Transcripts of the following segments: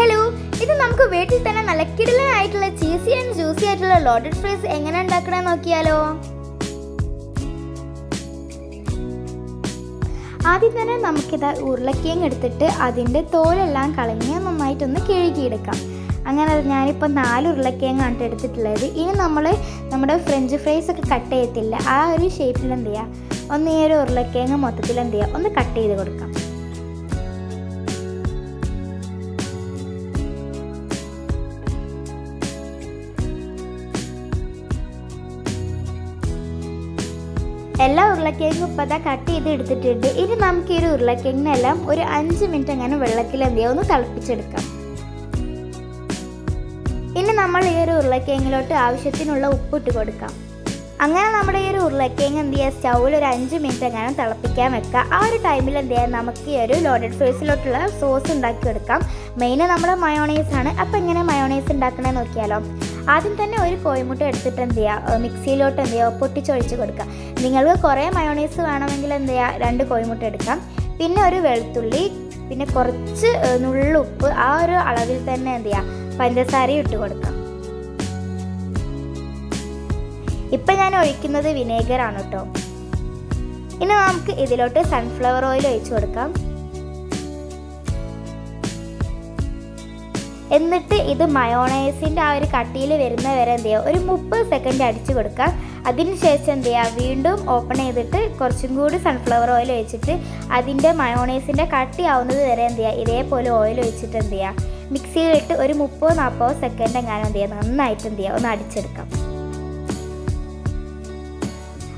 Hello ഇത് നമുക്ക് വീട്ടിൽ തന്നെ നല്ല കിടിലനായിട്ടുള്ള ചീസി ആൻഡ് ജ്യൂസി ആയിട്ടുള്ള ലോഡഡ് ഫ്രൈസ് എങ്ങനെ ഉണ്ടാക്കണമെന്ന് നോക്കിയാലോ? ആദ്യം തന്നെ നമുക്കിത് ഉരുളക്കിഴങ്ങ് എടുത്തിട്ട് അതിന്റെ തോലെല്ലാം കളഞ്ഞ് നന്നായിട്ടൊന്ന് കിഴുകിയെടുക്കാം. അങ്ങനെ ഞാനിപ്പോൾ നാല് ഉരുളക്കിഴങ്ങാണ് എടുത്തിട്ടുള്ളത്. ഇനി നമ്മൾ നമ്മുടെ ഫ്രഞ്ച് ഫ്രൈസ് ഒക്കെ കട്ട് ചെയ്യത്തില്ല. ആ ഒരു ഷേപ്പിൽ എന്ത് ചെയ്യുക ഒന്ന് ഈ ഒരു ഉരുളക്കിഴങ്ങ് മൊത്തത്തിൽ എന്ത് ചെയ്യുക ഒന്ന് കട്ട് ചെയ്ത് കൊടുക്കാം. എല്ലാ ഉരുളക്കിഴങ്ങും ഇപ്പം അതാ കട്ട് ചെയ്ത് എടുത്തിട്ടുണ്ട്. ഇനി നമുക്ക് ഈ ഒരു ഉരുളക്കിഴങ്ങിനെല്ലാം ഒരു അഞ്ച് മിനിറ്റ് അങ്ങനെ വെള്ളത്തിൽ എന്ത് ചെയ്യാം? ഒന്ന് തിളപ്പിച്ചെടുക്കാം. ഇനി നമ്മൾ ഈ ഒരു ഉരുളക്കിഴങ്ങിലോട്ട് ആവശ്യത്തിനുള്ള ഉപ്പ് ഇട്ട് കൊടുക്കാം. അങ്ങനെ നമ്മുടെ ഈ ഒരു ഉരുളക്കിഴങ്ങ് എന്ത് ചെയ്യുക സ്റ്റൗവിൽ ഒരു അഞ്ച് മിനിറ്റ് അങ്ങനെ തിളപ്പിക്കാൻ വെക്കുക ആ ഒരു ടൈമിൽ എന്ത് ചെയ്യാം? നമുക്ക് ഈ ഒരു ലോഡഡ് ഫേസിലോട്ടുള്ള സോസ് ഉണ്ടാക്കി എടുക്കാം മെയിൻ നമ്മുടെ മയോണൈസ് ആണ്. അപ്പോൾ എങ്ങനെ മയോണൈസ് ഉണ്ടാക്കണമെന്ന് നോക്കിയാലോ. ആദ്യം തന്നെ ഒരു കോഴിമുട്ട എടുത്തിട്ട് എന്ത് ചെയ്യുക മിക്സിയിലോട്ട് എന്ത് ചെയ്യുക പൊട്ടിച്ചൊഴിച്ച് കൊടുക്കുക. നിങ്ങൾക്ക് കുറേ മയോണൈസ് വേണമെങ്കിൽ എന്ത് ചെയ്യുക രണ്ട് കോഴിമുട്ട എടുക്കാം. പിന്നെ ഒരു വെളുത്തുള്ളി പിന്നെ കുറച്ച് നുള്ളുപ്പ് ആ ഒരു അളവിൽ തന്നെ എന്ത് ചെയ്യുക പഞ്ചസാരയും ഇട്ട് കൊടുക്കാം. ഇപ്പം ഞാൻ ഒഴിക്കുന്നത് വിനേഗറാണ് കേട്ടോ. ഇനി നമുക്ക് ഇതിലോട്ട് സൺഫ്ലവർ ഓയിൽ ഒഴിച്ചു കൊടുക്കാം. എന്നിട്ട് ഇത് മയോണൈസിന്റെ ആ ഒരു കട്ടിയിൽ വരുന്ന വരെ എന്ത് ചെയ്യുക? ഒരു മുപ്പത് സെക്കൻഡ് അടിച്ചു കൊടുക്കുക. അതിനുശേഷം എന്ത് ചെയ്യുക? വീണ്ടും ഓപ്പൺ ചെയ്തിട്ട് കുറച്ചും കൂടി സൺഫ്ലവർ ഓയിൽ ഒഴിച്ചിട്ട് അതിന്റെ മയോണൈസിന്റെ കട്ടി ആവുന്നത് വരെ എന്ത് ചെയ്യുക? ഇതേപോലെ ഓയിൽ ഒഴിച്ചിട്ട് എന്ത് ചെയ്യുക? മിക്സിയിലിട്ട് ഒരു മുപ്പത് നാൽപ്പത് സെക്കൻഡ് എങ്ങാനും എന്ത് ചെയ്യുക? നന്നായിട്ട് എന്ത് ചെയ്യുക? ഒന്ന് അടിച്ചെടുക്കാം.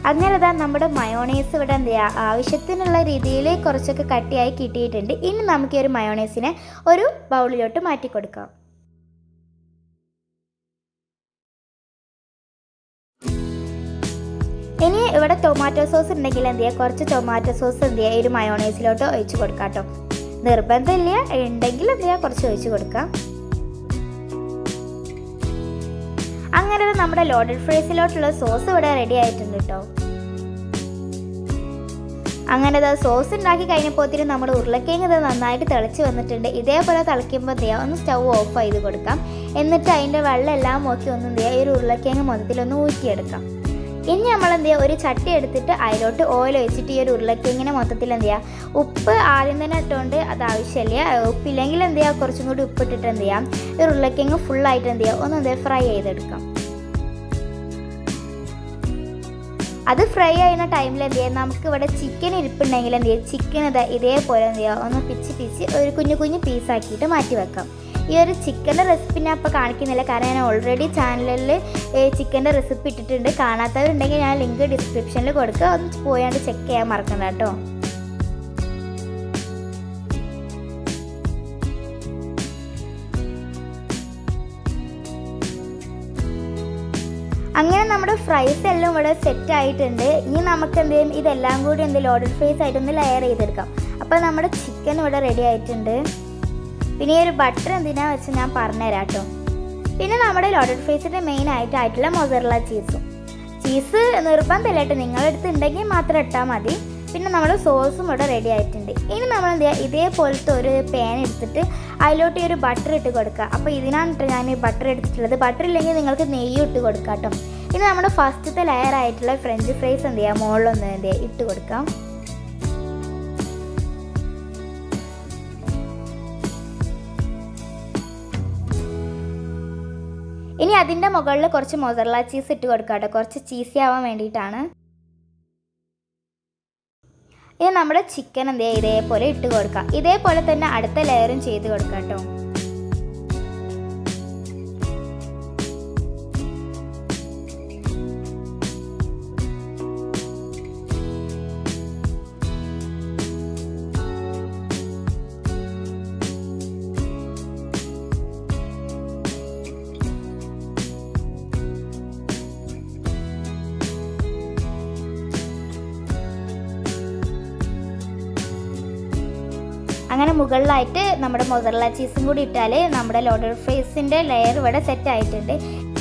അങ്ങനെ ഇതാ നമ്മുടെ മയോണൈസ് ഇവിടെ എന്ത് ചെയ്യുക ആവശ്യത്തിനുള്ള രീതിയിൽ കുറച്ചൊക്കെ കട്ടിയായി കിട്ടിയിട്ടുണ്ട്. ഇനി നമുക്ക് ഈ ഒരു മയോണൈസിനെ ഒരു ബൗളിലോട്ട് മാറ്റി കൊടുക്കാം. ഇനി ഇവിടെ ടൊമാറ്റോ സോസ് ഉണ്ടെങ്കിൽ എന്ത് ചെയ്യുക കുറച്ച് ടൊമാറ്റോ സോസ് എന്ത് ചെയ്യുക ഈ ഒരു മയോണൈസിലോട്ട് ഒഴിച്ച് കൊടുക്കാം കേട്ടോ. നിർബന്ധമില്ല. ഉണ്ടെങ്കിൽ എന്ത് ചെയ്യുക കുറച്ച് ഒഴിച്ച് കൊടുക്കാം. അങ്ങനെ നമ്മുടെ ലോഡഡ് ഫ്രൈസിലോട്ടുള്ള സോസ് ഇവിടെ റെഡി ആയിട്ടുണ്ട് കേട്ടോ അങ്ങനെ അത് സോസ് ഉണ്ടാക്കി കഴിഞ്ഞപ്പോഴത്തേനും നമ്മുടെ ഉരുളക്കിഴങ്ങ് ഇത് നന്നായിട്ട് തിളച്ച് വന്നിട്ടുണ്ട്. ഇതേപോലെ തിളയ്ക്കുമ്പോൾ എന്ത് ഒന്ന് സ്റ്റൗ ഓഫ് ചെയ്ത് കൊടുക്കാം. എന്നിട്ട് അതിന്റെ വെള്ളം എല്ലാം നോക്കി ഒന്ന് എന്ത് ഈ ഒരു ഉരുളക്കിഴങ്ങ് മൊത്തത്തിൽ ഒന്ന് ഊറ്റിയെടുക്കാം. ഇനി നമ്മൾ എന്ത് ചെയ്യുക ഒരു ചട്ടി എടുത്തിട്ട് അതിലോട്ട് ഓയിൽ ഒഴിച്ചിട്ട് ഈ ഒരു ഉരുളക്കിഴങ്ങിനെ മൊത്തത്തിൽ എന്ത് ചെയ്യുക ഉപ്പ് ആദ്യം തന്നെ ഇട്ടുകൊണ്ട് അത് ആവശ്യമില്ല. ഉപ്പില്ലെങ്കിൽ എന്ത് ചെയ്യുക കുറച്ചും കൂടി ഉപ്പിട്ടിട്ട് എന്ത് ചെയ്യാം ഈ ഉരുളക്കിഴങ്ങ് ഫുള്ളായിട്ട് എന്ത് ചെയ്യുക ഒന്ന് എന്ത് ഫ്രൈ ചെയ്തെടുക്കാം. അത് ഫ്രൈ ചെയ്യുന്ന ടൈമിൽ എന്ത് ചെയ്യാം നമുക്ക് ഇവിടെ ചിക്കൻ ഇരിപ്പുണ്ടെങ്കിൽ എന്ത് ചെയ്യാം ചിക്കൻ ഇത് ഇതേപോലെ എന്ത് ചെയ്യുക ഒന്ന് പിച്ച് പിച്ച് ഒരു കുഞ്ഞു കുഞ്ഞു പീസാക്കിയിട്ട് മാറ്റി വെക്കാം. ഈ ഒരു ചിക്കന്റെ റെസിപ്പി ഞാൻ ഇപ്പോൾ കാണിക്കുന്നില്ല. കാരണം ഞാൻ ഓൾറെഡി ചാനലിൽ ചിക്കന്റെ റെസിപ്പി ഇട്ടിട്ടുണ്ട്. കാണാത്തവരുണ്ടെങ്കിൽ ഞാൻ ലിങ്ക് ഡിസ്ക്രിപ്ഷനിൽ കൊടുക്കുക ഒന്ന് പോയാണ്ട് ചെക്ക് ചെയ്യാൻ മറക്കണ്ട കേട്ടോ. അങ്ങനെ നമ്മുടെ ഫ്രൈസ് എല്ലാം ഇവിടെ സെറ്റ് ആയിട്ടുണ്ട്. ഇനി നമുക്ക് എന്ത് ചെയ്യും? ഇതെല്ലാം കൂടി എന്തെങ്കിലും ഓർഡർ ഫ്രൈസ് ആയിട്ടൊന്ന് ലെയർ ചെയ്തെടുക്കാം. അപ്പോൾ നമ്മുടെ ചിക്കൻ ഇവിടെ റെഡി ആയിട്ടുണ്ട്. പിന്നെ ഈ ഒരു ബട്ടർ എന്തിനാ വെച്ച് ഞാൻ പറഞ്ഞുതരാം കേട്ടോ പിന്നെ നമ്മുടെ ലോഡഡ് ഫേസിന്റെ മെയിൻ ആയിട്ട് ആയിട്ടുള്ള മൊസറല ചീസും ചീസ് നിർബന്ധമില്ല കേട്ടോ നിങ്ങളുടെ അടുത്ത് ഉണ്ടെങ്കിൽ മാത്രം ഇട്ടാൽ മതി. പിന്നെ നമ്മൾ സോസും ഇവിടെ റെഡി ആയിട്ടുണ്ട്. ഇനി നമ്മൾ എന്ത് ചെയ്യുക ഇതേപോലത്തെ ഒരു പാൻ എടുത്തിട്ട് അതിലോട്ട് ഈ ഒരു ബട്ടർ ഇട്ട് കൊടുക്കുക. അപ്പോൾ ഇതിനാണ് ഞാൻ ഈ ബട്ടർ എടുത്തിട്ടുള്ളത്. ബട്ടർ ഇല്ലെങ്കിൽ നിങ്ങൾക്ക് നെയ്യ് ഇട്ട് കൊടുക്കാം കേട്ടോ ഇനി നമ്മുടെ ഫസ്റ്റത്തെ ലെയർ ആയിട്ടുള്ള ഫ്രഞ്ച് ഫ്രൈസ് എന്ത് ചെയ്യുക മുകളിലൊന്ന് എന്ത് ചെയ്യുക ഇട്ട് കൊടുക്കാം. ഇനി അതിന്റെ മുകളിൽ കുറച്ച് മൊസറല ചീസ് ഇട്ട് കൊടുക്കാം കേട്ടോ. കുറച്ച് ചീസി ആവാൻ വേണ്ടിയിട്ടാണ്. ഇനി നമ്മുടെ ചിക്കൻ എന്ത് ഇതേപോലെ ഇട്ട് കൊടുക്കാം. ഇതേപോലെ തന്നെ അടുത്ത ലെയറും ചെയ്ത് കൊടുക്കാം കേട്ടോ. അങ്ങനെ മുകളിലായിട്ട് നമ്മുടെ മൊസറല ചീസും കൂടി ഇട്ടാൽ നമ്മുടെ ലോഡർ ഫ്രൈസിന്റെ ലെയർ ഇവിടെ സെറ്റ് ആയിട്ടുണ്ട്.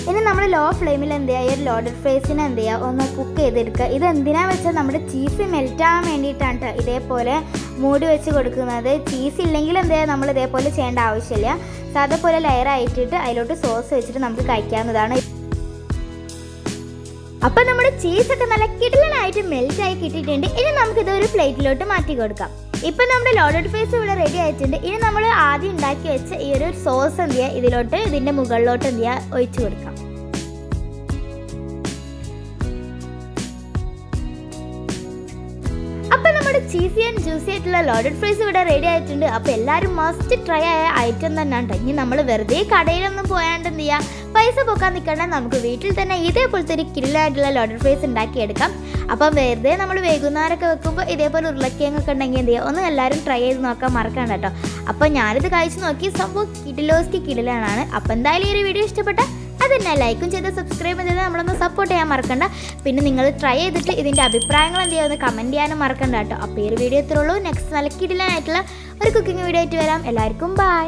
ഇനി നമ്മൾ ലോ ഫ്ലെയിമിൽ എന്ത് ചെയ്യുക ഈ ഒരു ലോഡഡ് ഫ്രൈസിനെ എന്ത് ചെയ്യുക ഒന്ന് കുക്ക് ചെയ്തെടുക്കുക. ഇത് എന്തിനാ വെച്ചാൽ നമ്മുടെ ചീസ് മെൽറ്റ് ആവാൻ വേണ്ടിയിട്ടാണ് ഇതേപോലെ മൂടി വെച്ച് കൊടുക്കുന്നത്. ചീസ് ഇല്ലെങ്കിൽ എന്ത് ചെയ്യുക നമ്മൾ ഇതേപോലെ ചെയ്യേണ്ട ആവശ്യമില്ല. സാധാ പോലെ ലെയർ ആയിട്ടിട്ട് അതിലോട്ട് സോസ് വെച്ചിട്ട് നമുക്ക് കഴിക്കാവുന്നതാണ്. അപ്പം നമ്മുടെ ചീസൊക്കെ നല്ല കിടലനായിട്ട് മെൽറ്റായി കിട്ടിയിട്ടുണ്ട്. ഇനി നമുക്കിത് ഒരു പ്ലേറ്റിലോട്ട് മാറ്റി കൊടുക്കാം. ഇപ്പം നമ്മുടെ ലോഡഡ് ഫേസ് ഇവിടെ റെഡി ആയിട്ടുണ്ട്. ഇനി നമ്മൾ ആദ്യം ഉണ്ടാക്കി വെച്ച ഈ ഒരു സോസ് എന്ത് ചെയ്യുക? ഇതിലോട്ട് ഇതിന്റെ മുകളിലോട്ട് എന്ത് ചെയ്യുക? ഒഴിച്ചു കൊടുക്കാം. ചീസി ആൻഡ് ജ്യൂസി ആയിട്ടുള്ള ലോഡഡ് ഫ്രൈസ് ഇവിടെ റെഡി ആയിട്ടുണ്ട്. അപ്പോൾ എല്ലാവരും മസ്റ്റ് ട്രൈ ആയ ഐറ്റം തന്നെയാണ് ഉണ്ട് ഇനി നമ്മൾ വെറുതെ കടയിലൊന്നും പോയാണ്ട് എന്ത് ചെയ്യുക പൈസ പോക്കാൻ നിൽക്കണ്ട നമുക്ക് വീട്ടിൽ തന്നെ ഇതേപോലത്തെ ഒരു കില്ലായിട്ടുള്ള ലോഡഡ് ഫ്രൈസ് ഉണ്ടാക്കിയെടുക്കാം. അപ്പം വെറുതെ നമ്മൾ വൈകുന്നേരമൊക്കെ വെക്കുമ്പോൾ ഇതേപോലെ ഉരുളക്കിഴങ്ങൊക്കെ ഉണ്ടെങ്കിൽ എന്ത് ചെയ്യുക ഒന്ന് എല്ലാവരും ട്രൈ ചെയ്ത് നോക്കാൻ മറക്കണ്ട കേട്ടോ. അപ്പം ഞാനിത് കഴിച്ച് നോക്കി. സംഭവം കിഡിലോസ്ക്ക് കിഡിലാണ് അപ്പം എന്തായാലും ഈ ഒരു വീഡിയോ ഇഷ്ടപ്പെട്ട അതന്നെ ലൈക്കും ചെയ്ത് സബ്സ്ക്രൈബ് ചെയ്ത് നമ്മളൊന്ന് സപ്പോർട്ട് ചെയ്യാൻ മറക്കണ്ട. പിന്നെ നിങ്ങൾ ട്രൈ ചെയ്തിട്ട് ഇതിന്റെ അഭിപ്രായങ്ങൾ എന്ത് ചെയ്യാമെന്ന് കമന്റ് ചെയ്യാനും മറക്കണ്ട കേട്ടോ. അപ്പോൾ ഈ ഒരു വീഡിയോ ഇത്രയുള്ളൂ നെക്സ്റ്റ് നല്ല കിടിലായിട്ടുള്ള ഒരു കുക്കിംഗ് വീഡിയോ ആയിട്ട് വരാം. എല്ലാവർക്കും ബൈ